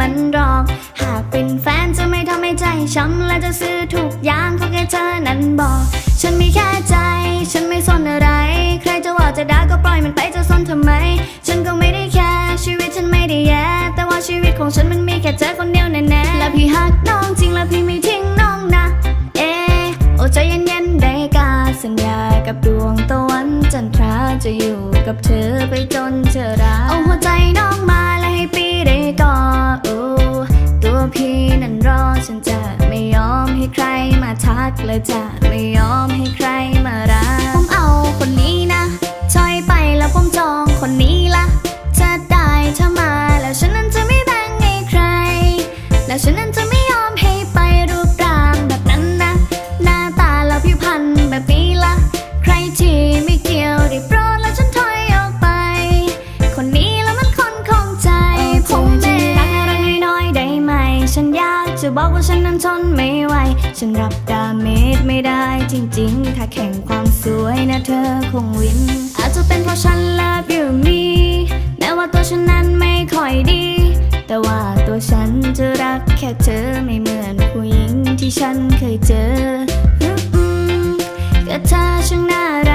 มันหรอก หากเป็นแฟนจะไม่ทำให้ใจช้ำและจะซื้อทุกอย่างขอแค่เธอนั้นบอก ฉันมีแค่ใจ ฉันไม่สนอะไร ใครจะว่าจะด่าก็ปล่อยมันไปจะสนทำไม ฉันก็ไม่ได้แค่ชีวิตฉันไม่ได้แย่แต่ว่าชีวิตของฉันมันมีแค่เธอคนเดียวแน่ๆและพี่ฮักน้องจริงและพี่ไม่ทิ้งน้องนะ เอโอ้ใจเย็นๆได้กาสัญญากับดวงตะวันจันทราจะอยู่กับเธอไปจนเธอรักเอาหัวใจน้องมา และจะไม่ยอมให้ใครมา นั้นทนไม่ไหว ฉันรับดาเมจไม่ได้จริงๆ ถ้าแข่งความสวยนะเธอคงวิน อาจจะเป็นเพราะฉัน love you me แม้ว่าตัวฉันนั้นไม่ค่อยดี แต่ว่าตัวฉันจะรักแค่เธอไม่เหมือนผู้หญิงที่ฉันเคยเจอก็เธอช่างน่ารัก